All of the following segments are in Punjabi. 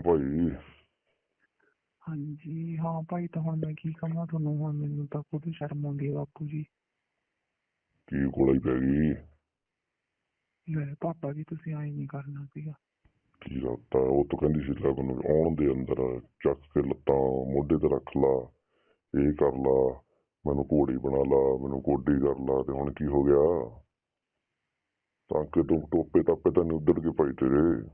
ਭਾਈ। ਹਾਂਜੀ ਹਾਂ ਭਾਈ ਤਾਂ ਹੁਣ ਮੈਂ ਕੀ ਕਹਾਂ ਤੁਹਾਨੂੰ ਹੁਣ ਮੈਨੂੰ ਤਾਂ ਖੁਦ ਸ਼ਰਮ ਆਉਂਦੀ ਹੈ ਬਾਪੂ ਜੀ। ਕੀ ਕੋਲੇ ਪੈ ਗਈ? ਲੈ ਪਾਪਾ ਜੀ ਤੁਸੀਂ ਆਈ ਨਹੀਂ ਕਰਨਾ ਸੀਗਾ। ਕੀ ਰਾਤਾ ਉਹ ਤਾਂ ਕਹਿੰਦੀ ਸੀ ਲੈ ਮੈਨੂੰ ਆਉਣ ਦੇ ਅੰਦਰ ਚੱਕ ਕੇ ਲੱਤਾਂ ਮੋਢੇ ਤੇ ਰੱਖ ਲਾ ਇਹ ਕਰ ਲਾ ਮੈਨੂੰ ਘੋੜੀ ਬਣਾ ਲਾ ਮੈਨੂੰ ਗੋਡੀ ਕਰ ਲਾ ਤੇ ਹੁਣ ਕੀ ਹੋ ਗਿਆ? ਤਾਂ ਕਿ ਤੂੰ ਟੋਪੇ ਟਾਪੇ ਤਾਂ ਨਹੀਂ ਉੱਧਰ ਕੇ ਭਾਈ ਤੇਰੇ।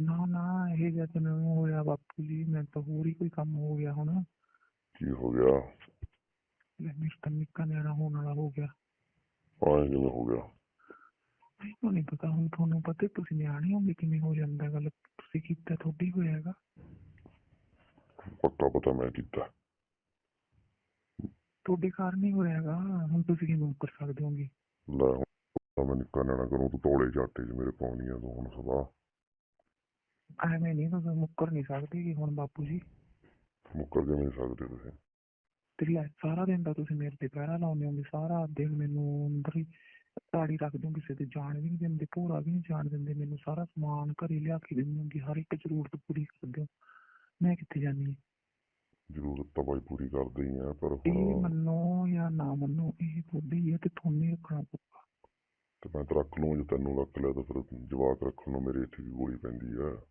ਨਾ ਨਾ ਇਹ ਜਦ ਮੈਨੂੰ ਹੋਇਆ ਬਾਪੂ ਜੀ ਮੈਂ ਤਾਂ ਹੋਰ ਹੀ ਕੋਈ ਕੰਮ ਹੋ ਗਿਆ ਹੁਣ। ਕੀ ਹੋ ਗਿਆ? ਲੈ ਮਿਸਟਰ ਨਿੱਕਾ ਨਿਆਣਾ ਹੋਣ ਵਾਲਾ ਹੋ ਗਿਆ। ਆਏ ਕਿਵੇਂ ਹੋ ਗਿਆ? ਮੈਨੂੰ ਨਹੀਂ ਪਤਾ ਹੁਣ ਤੁਹਾਨੂੰ ਪਤਾ ਤੁਸੀਂ ਨਿਆਣੇ ਹੋਗੇ ਕਿਵੇਂ ਹੋ ਜਾਂਦਾ ਗੱਲ। ਤੁਸੀਂ ਕੀਤਾ ਥੋੜੀ ਹੋਇਆ ਹੈਗਾ। ਪੱਕਾ ਪਤਾ ਮੈਂ ਕੀਤਾ। ਤੁਹਾਡੇ ਕਾਰਨ ਹੀ ਹੋਇਆ ਹੈਗਾ ਹੁਣ ਤੁਸੀਂ ਕਿਵੇਂ ਕਰ ਸਕਦੇ ਹੋਗੇ? ਲੈ ਹੁਣ ਤਾਂ ਮੈਂ ਨਿੱਕਾ ਨਿਆਣਾ ਕਰੂੰ ਤੂੰ ਝਾਟੇ 'ਚ ਮੇਰੇ ਪਾਉਣੀ ਆ ਤੂੰ ਹੁਣ ਸਵਾ ਐਵੇਂ ਨਹੀਂ ਤੁਸੀਂ ਮੁੱਕਰ ਨਹੀਂ ਸਕਦੇ ਕਿ ਹੁਣ ਬਾਪੂ ਜੀ। ਮੁੱਕਰ ਕੇ ਨਹੀਂ ਸਕਦੇ ਤੁਸੀਂ? ਤੇ ਲੈ ਸਾਰਾ ਦਿਨ ਤਾਂ ਤੁਸੀਂ ਮੇਰੇ ਤੇ ਪਹਿਰਾ ਲਾਉਂਦੇ ਹੋਗੇ ਸਾਰਾ ਦਿਨ ਮੈਨੂੰ ਅੰਦਰ ਹੀ ਤਾੜੀ ਰੱਖਦੇ ਹੋ ਕਿਸੇ ਤੇ ਜਾਣ ਵੀ ਨਹੀਂ ਦਿੰਦੇ ਭੋਰਾ ਵੀ ਨਹੀਂ ਜਾਣ ਦਿੰਦੇ ਮੈਨੂੰ ਸਾਰਾ ਸਮਾਨ ਘਰੇ ਲਿਆ ਕੇ ਦਿੰਦੇ ਹੋਗੇ ਹਰ ਇੱਕ ਜ਼ਰੂਰਤ ਪੂਰੀ ਕਰਦੇ ਹੋ। ਮੈਂ ਕਿੱਥੇ ਜਾਣੀ ਹੈ? ਜ਼ਰੂਰਤ ਤਾਂ ਭਾਈ ਪੂਰੀ ਕਰਦੇ ਹੀ ਆ ਪਰ ਇਹ ਹੁਣ ਮੰਨੋ ਜਾਂ ਨਾ ਮੰਨੋ ਇਹ ਤੁਹਾਡੀ ਹੀ ਹੈ ਤੇ ਤੁਹਾਨੂੰ ਹੀ ਰੱਖਣਾ ਪਊਗਾ। ਤੇ ਮੈਂ ਤਾਂ ਰੱਖ ਲੂੰ ਜੇ ਤੈਨੂੰ ਰੱਖ ਲਿਆ ਤਾਂ ਫਿਰ ਜਵਾਕ ਰੱਖਣ ਨੂੰ ਮੇਰੇ ਇੱਥੇ ਵੀ ਗੋਲੀ ਪੈਂਦੀ ਆ।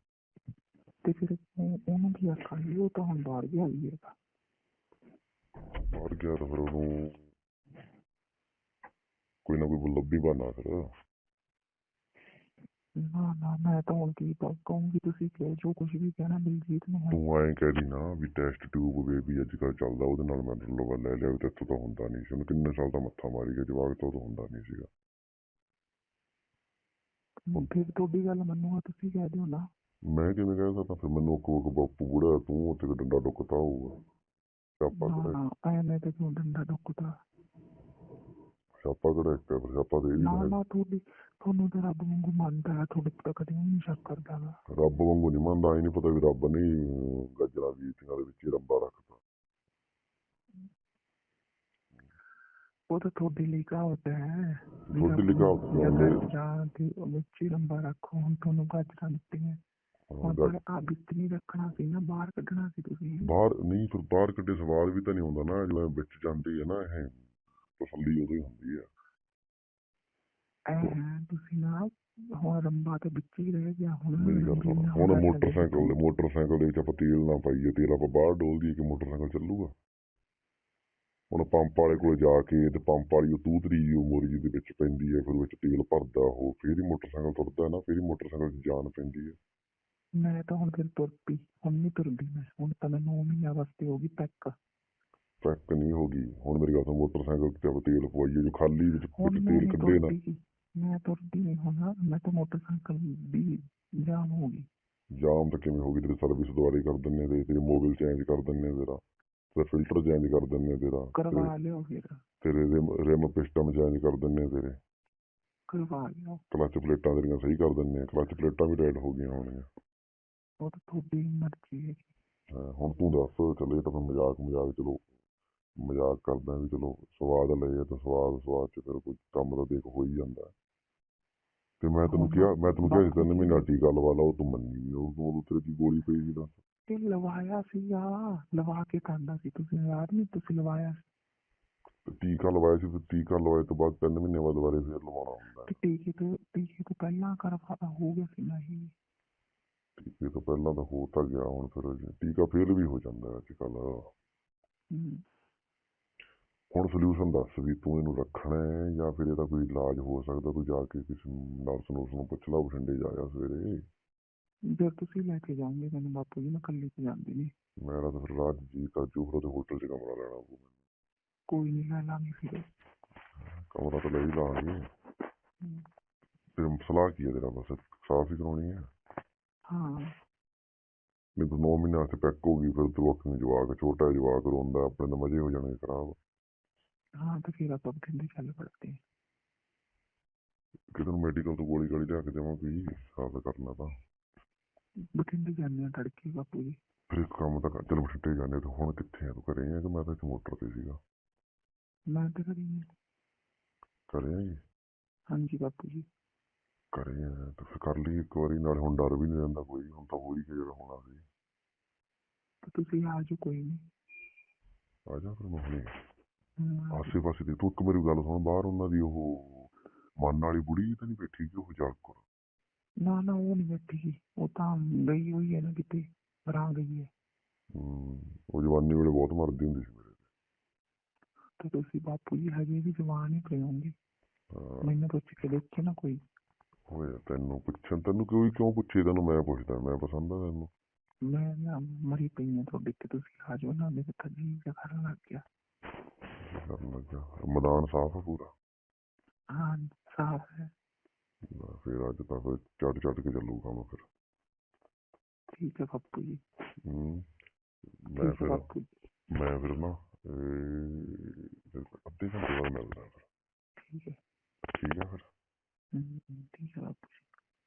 ਤੇ ਫਿਰ ਉਹ- ਉਹਨੂੰ ਕੀ ਆਖਾਂਗੇ ਉਹ ਤਾਂ ਹੁਣ ਬਾਹਰ ਗਿਆ ਹੀ ਹੈਗਾ। ਬਾਹਰ ਗਿਆ ਤਾਂ ਫਿਰ ਉਹਨੂੰ ਕੋਈ ਨਾ ਕੋਈ ਲੱਭੀ ਬਣਾ ਫਿਰ। ਨਾ ਨਾ ਮੈਂ ਤਾਂ ਹੁਣ ਕੀ ਕਹੂੰਗੀ ਤੁਸੀਂ ਕਿ ਜੋ ਕੁਝ ਵੀ ਕਹਿਣਾ ਦਿਲਜੀਤ ਨੂੰ ਤੂੰ ਐਂ ਕਹਿ ਦੀ ਨਾ ਵੀ ਟੈਸਟ ਟਿਊਬ ਬੇਬੀ ਅੱਜ ਕੱਲ੍ਹ ਚੱਲਦਾ ਉਹਦੇ ਨਾਲ ਮੈਂ ਲਵਾ ਲੈ ਲਿਆ ਵੀ ਤੇਥੋਂ ਤਾਂ ਹੁੰਦਾ ਨਹੀਂ ਸੀ। ਉਹਨੂੰ ਕਿੰਨੇ ਸਾਲ ਦਾ ਮੱਥਾ ਮਾਰੀ ਗਿਆ ਜਵਾਕ ਤੋਂ ਤਾਂ ਹੁੰਦਾ ਨਹੀਂ ਸੀਗਾ। ਫਿਰ ਤੁਹਾਡੀ ਗੱਲ ਮੰਨੂਗਾ ਤੁਸੀਂ ਕਹਿ ਦਿਓ ਨਾ। ਮੈਂ ਕਿਵੇਂ ਕਹਿ ਸਕਦਾ ਫਿਰ ਮੈਨੂੰ ਕੋ ਬਾਪੂ ਬੁੜਾ ਤੂੰ ਉੱਥੇ ਡੰਡਾ ਡੁੱਕਤਾ ਹੋਊਗਾ। ਸਿਆਪਾ ਕਿਹੜਾ ਨਾ ਐਵੇਂ ਤੇ ਕਿਉਂ ਡੰਡਾ ਡੁੱਕਦਾ। ਸਿਆਪਾ ਕਿਹੜਾ ਇੱਕ ਹੈ ਫਿਰ ਸਿਆਪਾ ਤੇ ਇਹ ਵੀ ਨਾ ਤਾਂ ਹੈ। ਨਾ ਤੁਹਾਡੀ ਤੁਹਾਨੂੰ ਤਾਂ ਰੱਬ ਵਾਂਗੂ ਮੰਨਦਾ ਹੈ ਤੁਹਾਡੇ ਤੇ ਤਾਂ ਕਦੇ ਨਹੀਂ ਸ਼ੱਕ ਕਰਦਾ ਗਾ। ਰੱਬ ਵਾਂਗੂ ਨਹੀਂ ਮੰਨਦਾ ਇਹ ਨਹੀਂ ਪਤਾ ਵੀ ਰੱਬ ਨੇ ਹੀ ਗੱਜਰਾਂ ਬੀਜੀਆਂ ਦੇ ਵਿੱਚ ਹੀ ਰੰਬਾ ਰੱਖਤਾ। ਉਹ ਤਾਂ ਤੁਹਾਡੇ ਲਈ ਕਹਾਵਤ ਹੈ। ਵੀ ਤੁਹਾਡੇ ਲਈ ਰੱਬ ਕਹਾਵਤ ਨੂੰ ਹੈ, ਜਗ੍ਹਾ ਮੇਰੇ- ਜਾਂ ਤੇ ਉਹ ਵਿੱਚ ਹੀ ਲੰਬਾ ਰੱਖੋ ਹੁਣ ਤੁਹਾਨੂੰ ਗਾਜਰਾਂ ਦਿੱਤੀਆਂ। ਹਾਂ, ਹੁਣ ਗੱਜ- ਪਰ ਆ ਵਿੱਚ ਨਹੀਂ ਰੱਖਣਾ ਸੀ ਨਾ ਬਾਹਰ ਕੱਢਣਾ ਸੀ ਤੁਸੀਂ। ਬਾਹਰ ਨਹੀਂ ਫਿਰ ਬਾਹਰ ਕੱਢੇ ਸਵਾਲ ਵੀ ਤਾਂ ਨਹੀਂ ਹੁੰਦਾ ਨਾ ਜਿਵੇਂ ਵਿੱਚ ਜਾਂਦੀ ਹੈ ਨਾ ਇਹ ਤਸੱਲੀ ਉਦੋਂ ਹੀ ਹੁੰਦੀ ਹੈ ਐ ਤੁਸੀਂ ਨਾ ਹੁਣ ਰੰਬਾ ਤੇ ਵਿੱਚ ਹੀ ਰਹਿ ਗਿਆ ਹੁਣ ਹੁਣ ਮੋਟਰਸਾਈਕਲ ਦੇ ਮੋਟਰਸਾਈਕਲ ਦੇ ਵਿੱਚ ਆਪਾਂ ਤੇਲ ਨਾ ਪਾਈਏ ਤੇਲ ਆਪਾਂ ਬਾਹਰ ਡੋਲ ਦਈਏ ਕਿ ਮੋਟਰਸਾਈਕਲ ਚੱਲੂਗਾ। ਹੁਣ ਪੰਪ ਵਾਲੇ ਕੋਲ ਜਾ ਕੇ ਤੇ ਪੰਪ ਵਾਲੀ ਉਹ ਤੂਤਰੀ ਜੀ ਉਹ ਮੋਰੀ ਦੇ ਵਿੱਚ ਪੈਂਦੀ ਹੈ ਫਿਰ ਵਿੱਚ ਤੇਲ ਭਰਦਾ ਉਹ ਫਿਰ ਹੀ ਮੋਟਰਸਾਈਕਲ ਤੁਰਦਾ ਨਾ ਫਿਰ ਹੀ ਮੋਟਰਸਾਈਕਲ 'ਚ ਜਾਨ ਪੈਂਦੀ ਹੈ। ਮੈਂ ਤਾਂ ਹੁਣ ਫਿਰ ਤੁਰ ਪਈ ਹੁਣ ਨਹੀਂ ਤੁਰਦੀ ਮੈਂ ਹੁਣ ਤਾਂ ਮੈਨੂੰ 9 ਮਹੀਨਿਆਂ ਵਾਸਤੇ ਹੋ ਗਈ ਪੈਕ। ਪੈਕ ਨਹੀਂ ਹੋ ਗਈ ਹੁਣ ਮੇਰੀ ਗੱਲ ਸੁਣ ਮੋਟਰਸਾਈਕਲ ਤੇ ਆਪਾਂ ਤੇਲ ਪਵਾਈਏ ਜੋ ਖਾਲੀ ਵਿੱਚ ਹੁਣ ਵਿੱਚ ਮੈਂ ਤੇਲ ਨਹੀਂ ਕੱਢੇ ਨਾ। ਤੁਰਦੀ ਮੈਂ ਤੁਰਦੀ ਨਹੀਂ ਹੁਣ ਮੈਂ ਤਾਂ ਮੋਟਰਸਾਈਕਲ ਦੀ ਜਾਮ ਹੋ ਗਈ। ਜਾਮ ਤਾਂ ਕਿਵੇਂ ਹੋ ਗਈ ਤੇਰੀ ਸਰਵਿਸ ਦੁਆਰੇ ਕਰ ਦਿੰਨੇ ਤੇ ਤੇਰੇ ਮੋਬਾਈਲ ਚੇਂਜ ਕਰ ਦਿੰਨੇ ਤੇਰਾ ਤੇਰਾ ਫਿਲਟਰ ਚੇਂਜ ਕਰ ਦਿੰਨੇ ਤੇਰਾ ਕਰਵਾ ਲਿਓ ਫਿਰ। ਤੇਰੇ ਰਿਮ ਪਿਸਟਮ ਚੇਂਜ ਕਰ ਦਿੰਨੇ ਤੇਰੇ। ਕਰਵਾ ਲਿਓ। ਕਲਚ ਪਲੇਟਾਂ ਤੇਰੀਆਂ ਸਹੀ ਕਰ ਦਿੰਨੇ ਕਲਚ ਪਲੇਟਾਂ ਵੀ ਰੈਡ ਹੋ ਗਈਆਂ ਹੋਣੀਆਂ। ਉਹ ਤਾਂ ਤੁਹਾਡੀ ਮਰਜ਼ੀ ਹੈ ਹਾਂ, ਹੁਣ ਤੂੰ ਦੱਸ ਚੱਲੇ ਇਹ ਤਾਂ ਫਿਰ ਮਜ਼ਾਕ ਮਜ਼ਾਕ ਚਲੋ ਮਜ਼ਾਕ ਕਰਦਾ ਵੀ ਚਲੋ ਸਵਾਦ ਲਏ ਆ ਤਾਂ ਸਵਾਦ ਸਵਾਦ ਚ ਫਿਰ ਕੋਈ ਕੰਮ ਤਾਂ ਦੇਖ ਹੋ ਹੀ ਜਾਂਦਾ ਹੈ। ਤੇ ਮੈਂ ਤੈਨੂੰ ਹਾਂ, ਕਿਹਾ ਮੈਂ ਤੈਨੂੰ ਕਿਹਾ ਸੀ ਤਿੰਨ ਮਹੀਨਾ ਟੀਕਾ ਲਵਾ ਲਾ ਉਹ ਤੂੰ ਮੰਨੀ ਨਹੀਂ ਉਹ ਉਦੋਂ ਤੇਰੇ ਦੀ ਗੋਲੀ ਪਈ ਸੀ ਦੱਸ ਤੇ ਲਵਾਇਆ ਸੀਗਾ ਲਵਾ ਕੇ ਕਰਦਾ ਸੀ ਤੁਸੀਂ ਯਾਦ ਨਹੀਂ ਤੁਸੀਂ ਲਵਾਇਆ ਸੀ ਤੇ ਟੀਕਾ ਲਵਾਇਆ ਸੀ ਤੇ ਟੀਕਾ ਲਵਾਏ ਤੋਂ ਬਾਅਦ ਤਿੰਨ ਮਹੀਨੇ ਬਾਅਦ ਦੁਬਾਰੇ ਫੇਰ ਲਵਾਉਣਾ ਹੁੰਦਾ ਹੈ। ਤੇ ਟੀਕੇ ਤੋਂ ਟੀਕੇ ਤੋਂ ਪਹਿਲਾਂ ਕਰਵਾ ਹੋ ਗਿਆ ਸੀ ਨਹੀਂ ਟੀਕੇ ਤੋਂ ਪਹਿਲਾਂ ਤਾਂ ਹੋ ਤਾਂ ਗਿਆ ਹੁਣ ਫਿਰ ਟੀਕਾ ਫੇਲ ਵੀ ਹੋ ਜਾਂਦਾ ਅੱਜ ਕੱਲ ਹੁਣ ਸੋਲੂਸ਼ਨ ਦੱਸ ਵੀ ਤੂੰ ਇਹਨੂੰ ਰੱਖਣਾ ਹੈ ਜਾਂ ਫਿਰ ਇਹਦਾ ਕੋਈ ਇਲਾਜ ਹੋ ਸਕਦਾ ਤੂੰ ਜਾ ਕੇ ਕਿਸੇ ਨਰਸ ਨੂੰ ਨੂੰ ਪੁੱਛ ਲਾ ਬਠਿੰਡੇ ਜਾਇਆ ਸਵੇਰੇ। ਜੇ ਤੁਸੀਂ ਲੈ ਕੇ ਜਾਓਗੇ ਮੈਨੂੰ ਬਾਪੂ ਜੀ ਮੈਂ ਇਕੱਲੀ ਤੇ ਜਾਂਦੀ ਨਹੀਂ। ਮੇਰਾ ਤਾਂ ਫਿਰ ਰਾਤ ਜੀ ਕਰ ਜੂਹਰ ਦੇ ਹੋਟਲ 'ਚ ਕਮਰਾ ਲੈਣਾ ਪਊ ਕੋਈ ਨਹੀਂ ਲੈ ਲਾਂਗੇ ਫਿਰ। ਕਮਰਾ ਤਾਂ ਲੈ ਹੀ ਲਾਂਗੇ। ਤੇ ਸਲਾਹ ਕੀ ਹੈ ਤੇਰਾ ਬਸ ਸਾਫ਼ ਹੀ ਕਰਾਉਣੀ ਹੈ? ਹਾਂ। ਨਹੀਂ ਤੂੰ 9 ਮਹੀਨੇ ਵਾਸਤੇ ਪੈਕ ਹੋ ਗਈ ਫਿਰ ਤੂੰ ਅੱਖ ਜਵਾਕ ਛੋਟਾ ਜਵਾਕ ਰੋਂਦਾ ਆਪਣੇ ਤਾਂ ਮਜ਼ੇ ਹੋ ਜਾਣਗੇ ਖਰਾਬ। ਹਾਂ ਤੇ ਫਿਰ ਆਪਾਂ ਬਠਿੰਡੇ ਚੱਲ ਪੜਦੇ ਕਿਤੇ ਨੂੰ ਮੈਡੀਕਲ ਤੋਂ ਗੋਲੀ ਗਾਲੀ ਲਿਆ ਕੇ ਦੇਵਾਂ ਕੋਈ ਸਾਫ਼ ਕਰਨਾ ਤਾਂ। ਬਠਿੰਡੇ ਜਾਂਦੇ ਆ ਤੜਕੇ ਬਾਪੂ ਜੀ। ਫਿਰ ਇੱਕ ਕੰਮ ਤਾਂ ਕਰ ਚਲ ਬਠਿੰਡੇ ਜਾਂਦੇ ਤੇ ਹੁਣ ਕਿੱਥੇ ਆ ਤੂੰ ਘਰੇ ਆ ਕਿ ਮੈਂ ਤਾਂ ਇੱਥੇ ਮੋਟਰ ਤੇ ਸੀਗਾ? ਮੈਂ ਤੇ ਕਰੀ ਨਹੀਂ ਘਰੇ ਆ ਜੀ? ਹਾਂਜੀ ਬਾਪੂ ਜੀ। ਆ ਤੇ ਫਿਰ ਕਰ ਲਈ ਇੱਕ ਵਾਰੀ ਨਾਲੇ ਹੁਣ ਡਰ ਵੀ ਨਹੀਂ ਰਹਿੰਦਾ ਕੋਈ ਹੁਣ ਤਾਂ ਹੋ ਹੀ ਗਿਆ ਜਿਹੜਾ ਹੋਣਾ ਸੀ ਤਾਂ ਤੁਸੀਂ ਆ ਜਾਓ ਕੋਈ ਨਹੀਂ ਆ ਜਾ ਫਿਰ ਮੈਂ ਹੁਣੇ। ਹਮ, ਆਸੇ ਪਾਸੇ ਦੀ ਤੂੰ ਇੱਕ ਮੇਰੀ ਗੱਲ ਸੁਣ ਬਾਹਰ ਉਹਨਾਂ ਦੀ ਉਹ ਮਨ ਵਾਲੀ ਬੁੜੀ ਤਾਂ ਨਹੀਂ ਬੈਠੀ ਕਿ ਉਹ ਜਾਗ ਕਰ ਨਾ ਨਾ ਉਹ ਨਹੀਂ ਬੈਠੀ ਉਹ ਤਾਂ ਗਈ ਹੋਈ ਹੈ ਨਾ ਕਿਤੇ ਰਾਂ ਗਈ ਹੈ। ਉਹ ਜਵਾਨੀ ਵੇਲੇ ਬਹੁਤ ਮਰਦੀ ਹੁੰਦੀ ਸੀ ਮੇਰੇ ਤੇ। ਤੁਸੀਂ ਬਾਪੂ ਜੀ ਹਜੇ ਵੀ ਜਵਾਨ ਹੀ ਪਏ ਹੋਣਗੇ ਹਾਂ, ਮੈਨੂੰ ਪੁੱਛ ਕੇ ਦੇਖੇ ਨਾ ਕੋਈ। ਹੋਇਆ ਤੈਨੂੰ ਪੁੱਛਣ ਤੈਨੂੰ ਕੋਈ ਕਿਉਂ ਪੁੱਛੇ ਤੈਨੂੰ ਮੈਂ ਪੁੱਛਦਾ ਮੈਂ ਪਸੰਦ ਆ ਤੈਨੂੰ। ਮੈਂ ਨਾ ਮਰੀ ਪਈ ਹਾਂ ਤੁਹਾਡੇ ਤੇ ਤੁਸੀਂ ਆ ਜਾਓ ਨਾ ਮੇਰੇ ਤਾਂ ਜੀ ਜਿਹਾ ਕਰਨ ਲੱਗ ਗਿਆ। ਕੀ ਕਰਨ ਲੱਗਾ ਮੈਦਾਨ ਸਾਫ਼ ਆ ਪੂਰਾ? ਹਾਂ ਸਾਫ਼ ਹੈ। ਲੈ ਫਿਰ ਅੱਜ ਤਾਂ ਫਿਰ ਚੜ ਚੜ ਕੇ ਚੱਲੂ ਕੰਮ ਫਿਰ। ਠੀਕ ਹੈ ਬਾਪੂ ਜੀ। ਮੈਂ ਠੀਕ ਹੈ ਫਿਰ ਬਾਪੂ ਜੀ। ਮੈਂ ਫਿਰ ਨਾ ਇਹ, ਅੱਧੇ ਘੰਟੇ ਬਾਅਦ ਮਿਲਦਾ ਫਿਰ। ਠੀਕ ਹੈ।